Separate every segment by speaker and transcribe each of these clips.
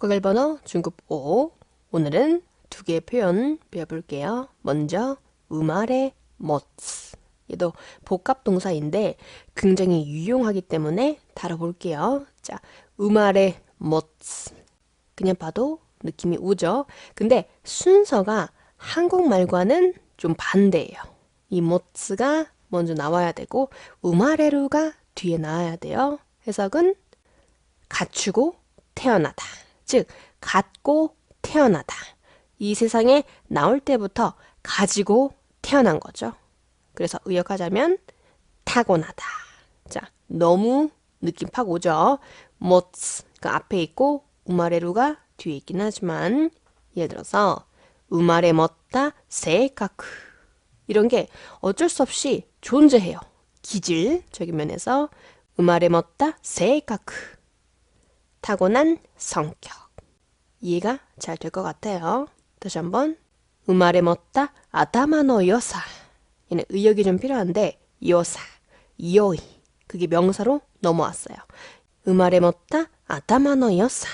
Speaker 1: 독학 1번어 중급 5 오늘은 두 개의 표현 배워볼게요. 먼저 우말의 멋 얘도 복합 동사인데 굉장히 유용하기 때문에 다뤄볼게요. 자, 우말의 멋 그냥 봐도 느낌이 오죠? 근데 순서가 한국말과는 좀 반대예요. 이 멋가 먼저 나와야 되고 우마레루가 뒤에 나와야 돼요. 해석은 갖추고 태어나다. 즉, 갖고 태어나다. 이 세상에 나올 때부터 가지고 태어난 거죠. 그래서 의역하자면 타고나다. 자, 너무 느낌 팍 오죠? 멋가 앞에 있고 우마레루가 뒤에 있긴 하지만 예를 들어서 우마레 멋다 세이카쿠 이런 게 어쩔 수 없이 존재해요. 기질적인 면에서 우마레 멋다 세이카쿠 타고난 성격 이해가 잘 될 것 같아요. 다시 한번 우마레 멋다 아다마노 요사 얘는 의역이 좀 필요한데 요사, 요이 그게 명사로 넘어왔어요. 우마레 멋다 아다마노 요사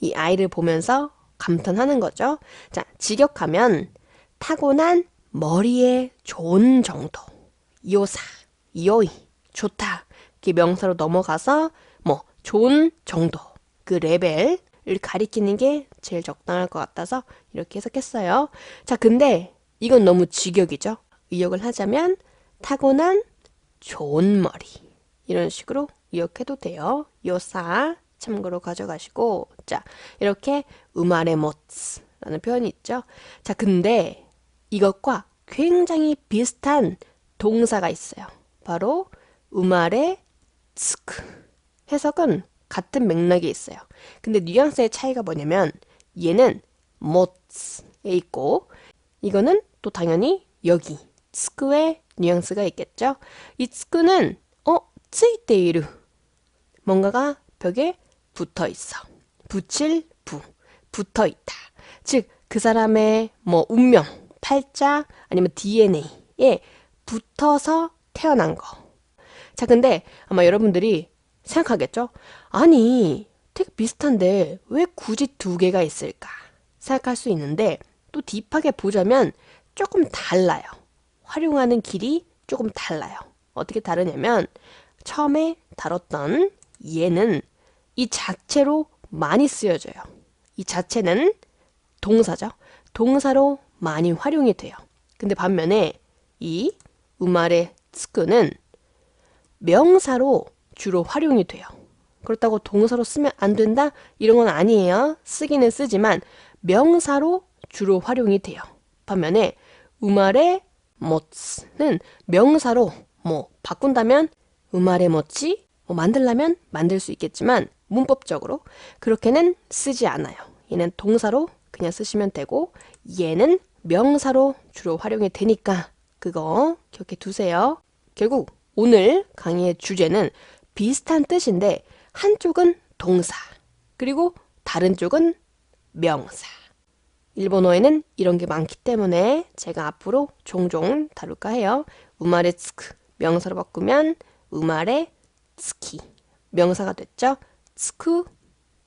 Speaker 1: 이 아이를 보면서 감탄하는 거죠. 자, 직역하면 타고난 머리에 좋은 정도. 요사, 요이, 좋다. 이게 명사로 넘어가서 뭐 좋은 정도. 그 레벨을 가리키는 게 제일 적당할 것 같아서 이렇게 해석했어요. 자, 근데 이건 너무 직역이죠. 의역을 하자면 타고난 좋은 머리. 이런 식으로 의역해도 돼요. 요사 참고로 가져가시고 자, 이렇게 우마레 못스라는 표현이 있죠. 자, 근데 이것과 굉장히 비슷한 동사가 있어요. 바로 우마레 스크. 해석은 같은 맥락에 있어요. 근데 뉘앙스의 차이가 뭐냐면 얘는 못스에 있고 이거는 또 당연히 여기 스크의 뉘앙스가 있겠죠. 이 스크는 어, 츠이테이르 뭔가가 벽에 붙어 있어. 붙일 부, 붙어 있다. 즉, 그 사람의 뭐 운명, 팔자, 아니면 DNA에 붙어서 태어난 거. 자, 근데 아마 여러분들이 생각하겠죠? 아니, 되게 비슷한데 왜 굳이 두 개가 있을까? 생각할 수 있는데 또 딥하게 보자면 조금 달라요. 활용하는 길이 조금 달라요. 어떻게 다르냐면 처음에 다뤘던 얘는 이 자체로 많이 쓰여져요. 이 자체는 동사죠. 동사로 많이 활용이 돼요. 근데 반면에 이 우마레 스크는 명사로 주로 활용이 돼요. 그렇다고 동사로 쓰면 안 된다? 이런 건 아니에요. 쓰기는 쓰지만 명사로 주로 활용이 돼요. 반면에 우마레 멋는 명사로 뭐 바꾼다면 우마레 멋지 뭐 만들려면 만들 수 있겠지만 문법적으로 그렇게는 쓰지 않아요. 얘는 동사로 그냥 쓰시면 되고 얘는 명사로 주로 활용이 되니까 그거 기억해 두세요. 결국 오늘 강의의 주제는 비슷한 뜻인데 한쪽은 동사 그리고 다른 쪽은 명사. 일본어에는 이런 게 많기 때문에 제가 앞으로 종종 다룰까 해요. 우마레 스크 명사로 바꾸면 우마레 스키 명사가 됐죠. 스쿠,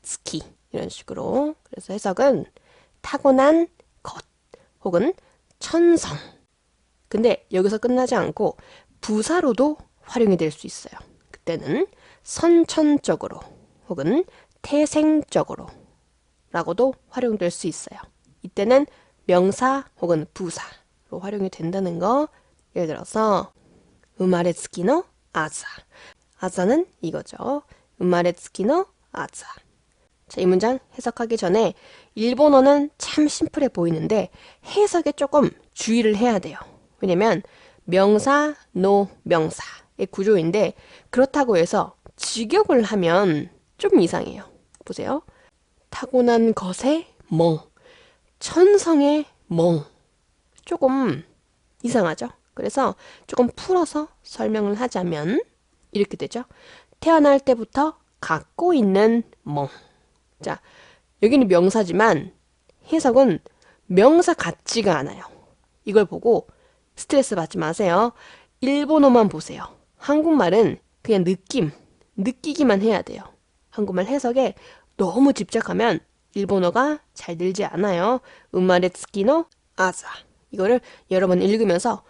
Speaker 1: 스키 이런 식으로 그래서 해석은 타고난 것 혹은 천성 근데 여기서 끝나지 않고 부사로도 활용이 될 수 있어요. 그때는 선천적으로 혹은 태생적으로 라고도 활용될 수 있어요. 이때는 명사 혹은 부사로 활용이 된다는 거 예를 들어서 우마레츠키노 아자 아자는 이거죠. 우마레츠키노 아자. 자, 이 문장 해석하기 전에 일본어는 참 심플해 보이는데 해석에 조금 주의를 해야 돼요. 왜냐면 명사, 노, 명사의 구조인데 그렇다고 해서 직역을 하면 좀 이상해요. 보세요. 타고난 것의 멍, 천성의 멍. 조금 이상하죠? 그래서 조금 풀어서 설명을 하자면 이렇게 되죠. 태어날 때부터 갖고 있는 멍. 자, 여기는 명사지만 해석은 명사 같지가 않아요. 이걸 보고 스트레스 받지 마세요. 일본어만 보세요. 한국말은 그냥 느낌, 느끼기만 해야 돼요. 한국말 해석에 너무 집착하면 일본어가 잘 늘지 않아요. 우마레 츠키노 아자. 이거를 여러 번 읽으면서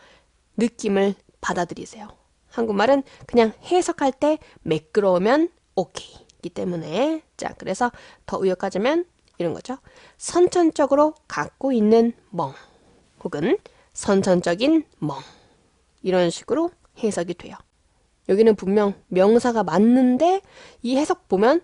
Speaker 1: 느낌을 받아들이세요. 한국말은 그냥 해석할 때 매끄러우면 오케이. 기 때문에 자 그래서 더 의역하자면 이런 거죠. 선천적으로 갖고 있는 멍 혹은 선천적인 멍 이런 식으로 해석이 돼요. 여기는 분명 명사가 맞는데 이 해석 보면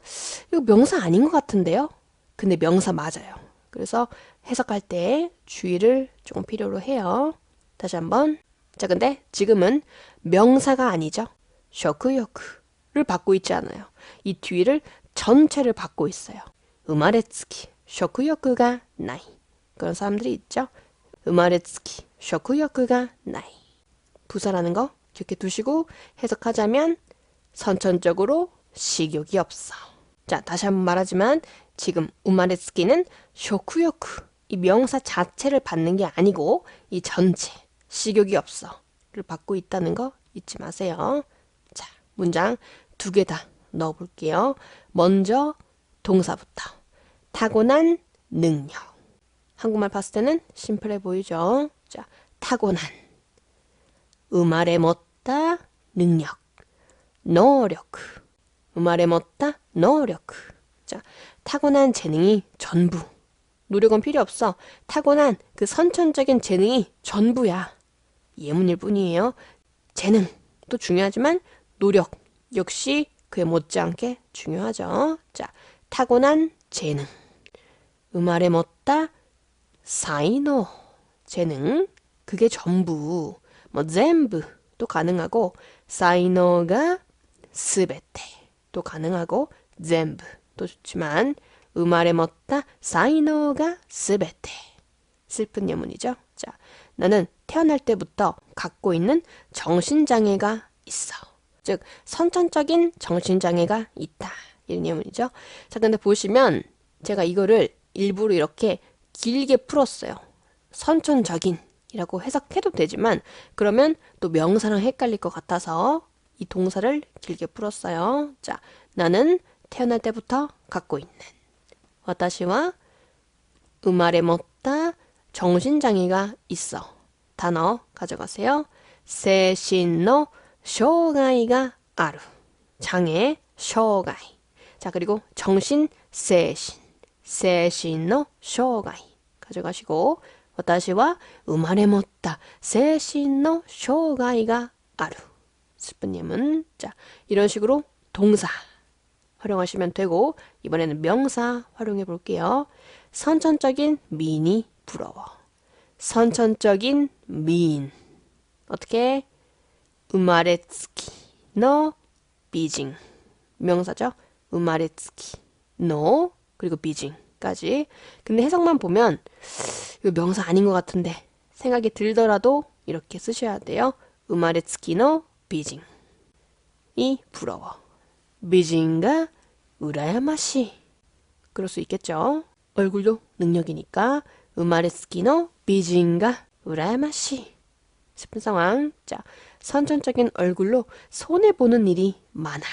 Speaker 1: 이거 명사 아닌 것 같은데요? 근데 명사 맞아요. 그래서 해석할 때 주의를 조금 필요로 해요. 다시 한번. 자, 근데 지금은 명사가 아니죠. 쇼크요크를 받고 있지 않아요. 이 뒤를 전체를 받고 있어요. 우마레츠키 쇼크요크가 나이. 그런 사람들이 있죠. 우마레츠키 쇼크요크가 나이. 부사라는 거 기억해 두시고 해석하자면 선천적으로 식욕이 없어. 자, 다시 한번 말하지만 지금 우마레츠키는 쇼쿠요쿠 이 명사 자체를 받는 게 아니고 이 전체 식욕이 없어를 받고 있다는 거 잊지 마세요. 자, 문장 두 개 다 넣어 볼게요. 먼저 동사부터 타고난 능력. 한국말 봤을 때는 심플해 보이죠? 자, 타고난 음알에 못다 능력 노력 음알에 못다 노력 자 타고난 재능이 전부. 노력은 필요 없어. 타고난 그 선천적인 재능이 전부야. 예문일 뿐이에요. 재능 또 중요하지만 노력 역시 그에 못지않게 중요하죠. 자 타고난 재능. 음알에 못다 사이노 재능. 그게 전부 뭐 전부도 가능하고 사이노가 스베테도 가능하고 전부도 좋지만 음알에 못다 사이노가 스베테 슬픈 예문이죠. 자, 나는 태어날 때부터 갖고 있는 정신장애가 있어. 즉 선천적인 정신장애가 있다. 이런 예문이죠. 자, 근데 보시면 제가 이거를 일부러 이렇게 길게 풀었어요. 선천적인 이라고 해석해도 되지만 그러면 또 명사랑 헷갈릴 것 같아서 이 동사를 길게 풀었어요. 자, 나는 태어날 때부터 갖고 있는 와타시와 음알에 못다 정신장애가 있어. 단어 가져가세요. 세신노 쇼가이가 아루. 장애 쇼가이. 자, 그리고 정신 세신. 세신노 쇼가이 가져가시고 私は生まれ持った精神の障害がある. 슬픈 예문. 자, 이런 식으로 동사 활용하시면 되고 이번에는 명사 활용해 볼게요. 선천적인 미인이 부러워. 선천적인 미인. 어떻게? 우마레츠키 너 비징. 명사죠. 우마레츠키 너 그리고 비징 까지. 근데 해석만 보면 이거 명사 아닌 것 같은데 생각이 들더라도 이렇게 쓰셔야 돼요. 우마레츠키노 비징. 이 부러워. 비징가 우라야마시. 그럴 수 있겠죠. 얼굴도 능력이니까 우마레츠키노 비징가 우라야마시. 슬픈 상황. 자, 선천적인 얼굴로 손해보는 일이 많아.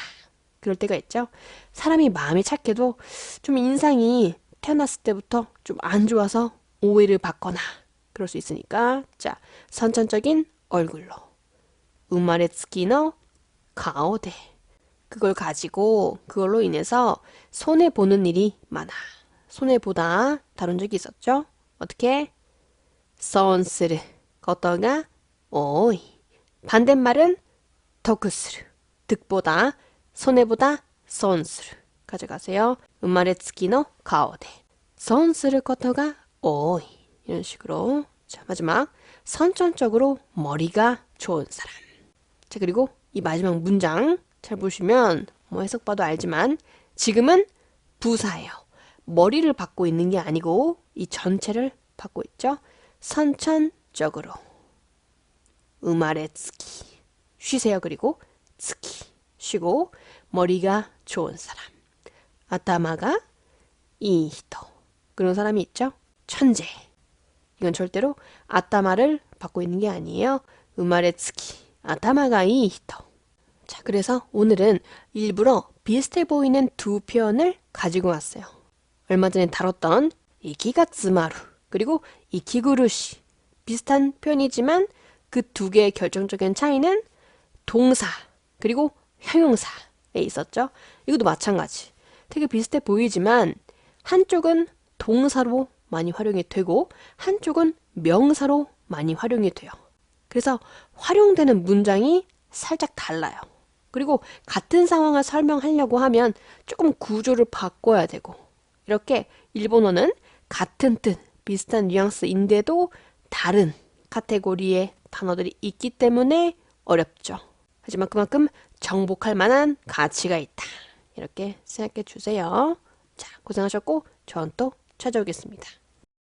Speaker 1: 그럴 때가 있죠. 사람이 마음이 착해도 좀 인상이 태어났을 때부터 좀 안 좋아서 오해를 받거나 그럴 수 있으니까. 자 선천적인 얼굴로. 우마레츠키노 가오데. 그걸 가지고 그걸로 인해서 손해 보는 일이 많아. 손해 보다 다룬 적이 있었죠? 어떻게? 선스르. 거떠가? 오이. 반대말은 더크스르. 득보다 손해보다 선스르 가져가세요. 우마레 츠키노 가오데 선스르 거떠가 오이. 이런 식으로. 자 마지막. 선천적으로 머리가 좋은 사람. 자 그리고 이 마지막 문장. 잘 보시면 뭐 해석 봐도 알지만 지금은 부사예요. 머리를 받고 있는 게 아니고 이 전체를 받고 있죠. 선천적으로. 음아래 츠키 쉬세요. 그리고 츠키 쉬고 머리가 좋은 사람 아타마가 이히토 그런 사람이 있죠 천재. 이건 절대로 아따마를 받고 있는 게 아니에요. 우마레 츠키. 아타마가 이 히토. 자, 그래서 오늘은 일부러 비슷해 보이는 두 표현을 가지고 왔어요. 얼마 전에 다뤘던 이기가츠마루 그리고 이키구루시 비슷한 표현이지만 그 두 개의 결정적인 차이는 동사 그리고 형용사에 있었죠. 이것도 마찬가지. 되게 비슷해 보이지만 한쪽은 동사로 많이 활용이 되고 한쪽은 명사로 많이 활용이 돼요. 그래서 활용되는 문장이 살짝 달라요. 그리고 같은 상황을 설명하려고 하면 조금 구조를 바꿔야 되고 이렇게 일본어는 같은 뜻, 비슷한 뉘앙스인데도 다른 카테고리의 단어들이 있기 때문에 어렵죠. 하지만 그만큼 정복할 만한 가치가 있다. 이렇게 생각해 주세요. 자, 고생하셨고, 저는 또 찾아오겠습니다.